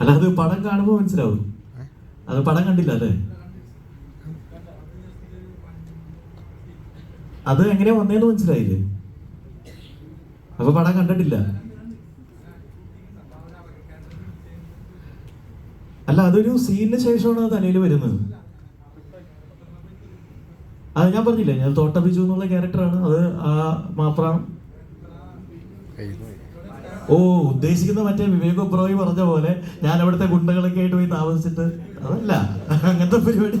അല്ല അത് പടം കാണുമ്പോൾ മനസ്സിലാവും. അത് പടം കണ്ടില്ല അല്ലേ? അത് എങ്ങനെയാ വന്നേന്ന് മനസ്സിലായില്ലേ? അപ്പൊ പടം കണ്ടിട്ടില്ല. അല്ല അതൊരു സീനിന് ശേഷമാണ് തലയിൽ വരുന്നത്? അത് ഞാൻ പറഞ്ഞില്ലേ ഞാൻ തോട്ട ബിജു എന്നുള്ള ക്യാരക്ടറാണ് അത് ആ മാപ്രാം ഓ ഉദ്ദേശിക്കുന്ന മറ്റേ വിവേക് ഒബ്രോയി പറഞ്ഞ പോലെ ഞാൻ അവിടുത്തെ ഗുണ്ടകളൊക്കെ ആയിട്ട് പോയി താമസിച്ചിട്ട് അതല്ല അങ്ങനത്തെ പരിപാടി.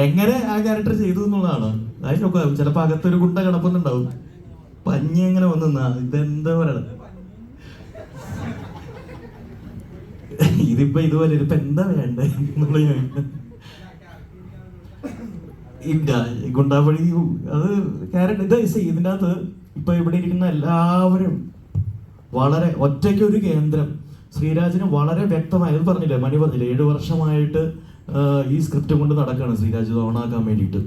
എങ്ങനെ ആ ക്യാരക്ടർ ചെയ്തു എന്നുള്ളതാണ് അതിനൊക്കെ ചിലപ്പോ അകത്തൊരു ഗുണ്ട കിടപ്പുന്നുണ്ടാവും പഞ്ഞി എങ്ങനെ വന്നാ ഇതെന്താ പറയണത് ഇതിപ്പോ ഇതുപോലെ ഇതിപ്പോ എന്താ വേണ്ടേ. ഇല്ല ഗുണ്ടാപ്പണി അത് ക്യാരക്ടർ ഇത് ഇതിന്റെ അകത്ത് ഇപ്പൊ ഇവിടെ ഇരിക്കുന്ന എല്ലാവരും വളരെ ഒറ്റയ്ക്ക് ഒരു കേന്ദ്രം. ശ്രീരാജിന് വളരെ വ്യക്തമായി അത് പറഞ്ഞില്ലേ മണി പറഞ്ഞില്ലേ ഏഴു വർഷമായിട്ട് ഈ സ്ക്രിപ്റ്റ് കൊണ്ട് നടക്കുകയാണ് ശ്രീരാജ് ഓണാക്കാൻ വേണ്ടിയിട്ട്.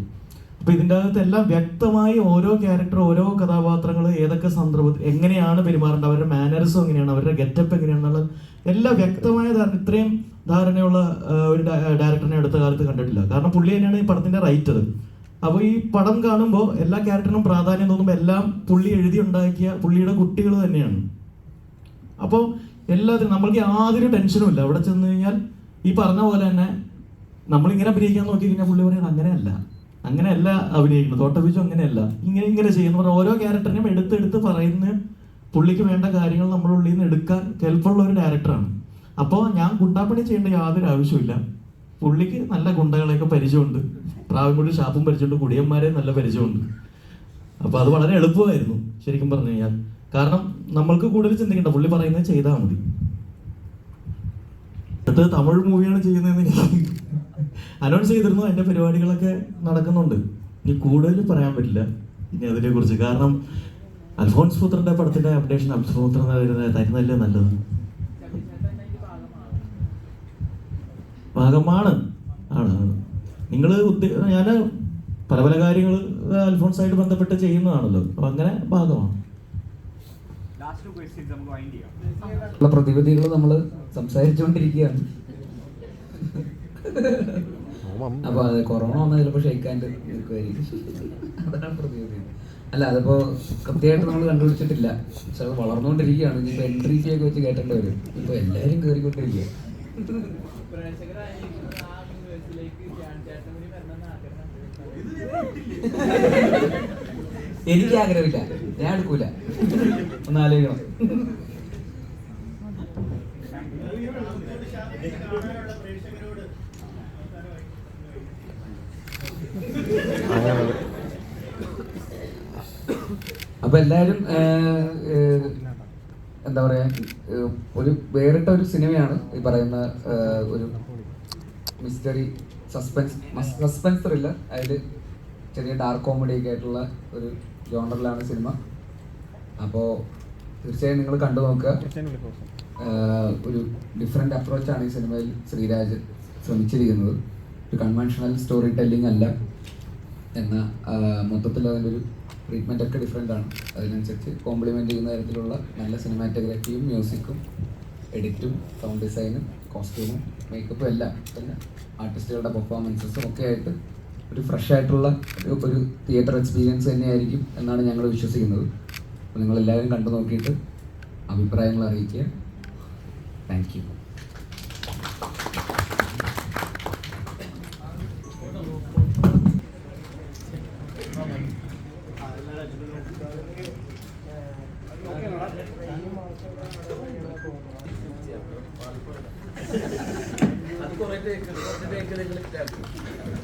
അപ്പൊ ഇതിന്റെ അകത്ത് എല്ലാം വ്യക്തമായി ഓരോ ക്യാരക്ടർ ഓരോ കഥാപാത്രങ്ങൾ ഏതൊക്കെ സന്ദർഭത്തിൽ എങ്ങനെയാണ് പെരുമാറേണ്ടത് അവരുടെ മാനേഴ്സും എങ്ങനെയാണ് അവരുടെ ഗെറ്റപ്പ് എങ്ങനെയാണെന്നുള്ള എല്ലാം വ്യക്തമായ ധാരണ ഇത്രയും ധാരണയുള്ള ഒരു ഡയ- ഡയറക്ടറിനെ അടുത്ത കാലത്ത് കണ്ടിട്ടില്ല. കാരണം പുള്ളി തന്നെയാണ് ഈ പടത്തിന്റെ റൈറ്റർ അപ്പോൾ ഈ പടം കാണുമ്പോൾ എല്ലാ ക്യാരക്ടറിനും പ്രാധാന്യം തോന്നുമ്പോൾ എല്ലാം പുള്ളി എഴുതി ഉണ്ടാക്കിയ പുള്ളിയുടെ കുട്ടികൾ തന്നെയാണ്. അപ്പോൾ എല്ലാത്തിനും നമ്മൾക്ക് യാതൊരു ടെൻഷനും ഇല്ല. അവിടെ ചെന്ന് കഴിഞ്ഞാൽ ഈ പറഞ്ഞ പോലെ തന്നെ നമ്മളിങ്ങനെ അഭിനയിക്കാൻ നോക്കി കഴിഞ്ഞാൽ പുള്ളി പറയുന്നത് അങ്ങനെയല്ല. അങ്ങനെയല്ല അഭിനയിക്കുന്നത്. തോട്ടപ്പിച്ചു അങ്ങനെയല്ല. ഇങ്ങനെ ഇങ്ങനെ ചെയ്യുന്ന. പറഞ്ഞാൽ ഓരോ ക്യാരക്ടറിനും എടുത്തെടുത്ത് പറയുന്ന പുള്ളിക്ക് വേണ്ട കാര്യങ്ങൾ നമ്മളുള്ളിൽ നിന്ന് എടുക്കാൻ കെൽപ്പുള്ള ഒരു ഡയറക്ടറാണ് അപ്പോൾ ഞാൻ ഗുണ്ടാപ്പണി ചെയ്യേണ്ട യാതൊരു ആവശ്യമില്ല പുള്ളിക്ക് നല്ല ഗുണ്ടകളെയൊക്കെ പരിചയമുണ്ട്. പ്രാവിൻകുടി ഷാപ്പും പരിചയമുണ്ട് കുടിയന്മാരെ നല്ല പരിചയമുണ്ട്. അപ്പോൾ അത് വളരെ എളുപ്പമായിരുന്നു ശരിക്കും പറഞ്ഞു കഴിഞ്ഞാൽ. കാരണം നമ്മൾക്ക് കൂടുതൽ ചിന്തിക്കണ്ട പുള്ളി പറയുന്നത് ചെയ്താൽ മതി. അടുത്തത് തമിഴ് മൂവിയാണ് ചെയ്യുന്നതെന്ന് അനൗൺസ് ചെയ്തിരുന്നു അതിന്റെ പരിപാടികളൊക്കെ നടക്കുന്നുണ്ട്. ഇനി കൂടുതൽ പറയാൻ പറ്റില്ല ഇനി അതിനെക്കുറിച്ച്. കാരണം അൽഫോൺസ് പുത്രന്റെ പടത്തിന്റെ അപ്ഡേഷൻ അൽഫോൺസ് പുത്രൻ തരുന്നതല്ലേ നല്ലത്. ഭാഗമാണ്. ആണ്. നിങ്ങൾ ഞാൻ പല പല കാര്യങ്ങൾ അൽഫോൺസായിട്ട് ബന്ധപ്പെട്ട് ചെയ്യുന്നതാണല്ലോ. അപ്പൊ അങ്ങനെ ഭാഗമാണ്. പ്രതിവിധികൾ നമ്മൾ സംസാരിച്ചുകൊണ്ടിരിക്കുകയാണ് അപ്പൊ അത് കൊറോണ വന്നാൽ ചിലപ്പോൾ ഷെയ്ക്കാന്റെ അതാണ് പ്രതിവിധി. അല്ല അതിപ്പോ കൃത്യമായിട്ട് നമ്മൾ കണ്ടുപിടിച്ചിട്ടില്ല. പക്ഷെ അത് വളർന്നുകൊണ്ടിരിക്കുകയാണ് ഇനിയിപ്പോ എൻട്രി ഫീ ഒക്കെ വെച്ച് കേട്ടേണ്ടി വരും. ഇപ്പൊ എല്ലാവരും കയറിക്കൊണ്ടിരിക്കുക എനിക്ക് ആഗ്രഹമില്ല ഞാൻ എടുക്കൂല. ഒന്ന് ആലോചിക്കണം. അപ്പൊ എല്ലാരും എന്താ പറയാ ഒരു വേറിട്ട ഒരു സിനിമയാണ് ഈ പറയുന്ന ഒരു മിസ്റ്ററി സസ്പെൻസ് സസ്പെൻസ് ത്രില്ലർ അതിൽ ചെറിയ ഡാർക്ക് കോമഡി ഒക്കെ ആയിട്ടുള്ള ഒരു ജോണറിലാണ് സിനിമ. അപ്പോൾ തീർച്ചയായും നിങ്ങൾ കണ്ടു നോക്കുക. ഒരു ഡിഫറെന്റ് അപ്രോച്ചാണ് ഈ സിനിമയിൽ ശ്രീരാജ് ശ്രമിച്ചിരിക്കുന്നത്. ഒരു കൺവെൻഷണൽ സ്റ്റോറി ടെല്ലിംഗ് അല്ല എന്ന മൊത്തത്തിൽ അതിന്റെ ഒരു ട്രീറ്റ്മെന്റ് ഒക്കെ ഡിഫറെന്റ് ആണ്. അതിനനുസരിച്ച് കോംപ്ലിമെന്റ് ചെയ്യുന്ന തരത്തിലുള്ള നല്ല സിനിമാറ്റോഗ്രാഫിയും മ്യൂസിക്കും എഡിറ്റും സൗണ്ട് ഡിസൈനും കോസ്റ്റ്യൂമും മേക്കപ്പും എല്ലാം പിന്നെ ആർട്ടിസ്റ്റുകളുടെ പെർഫോമൻസസും ഒക്കെ ആയിട്ട് ഒരു ഫ്രഷ് ആയിട്ടുള്ള ഒരു- തിയേറ്റർ എക്സ്പീരിയൻസ് തന്നെയായിരിക്കും എന്നാണ് ഞങ്ങൾ വിശ്വസിക്കുന്നത്. അപ്പോൾ നിങ്ങളെല്ലാവരും കണ്ടു നോക്കിയിട്ട് അഭിപ്രായങ്ങൾ അറിയിക്കുക. താങ്ക് യു അത് കുറേ ടേക്ക് കുറച്ച് ടേക്ക്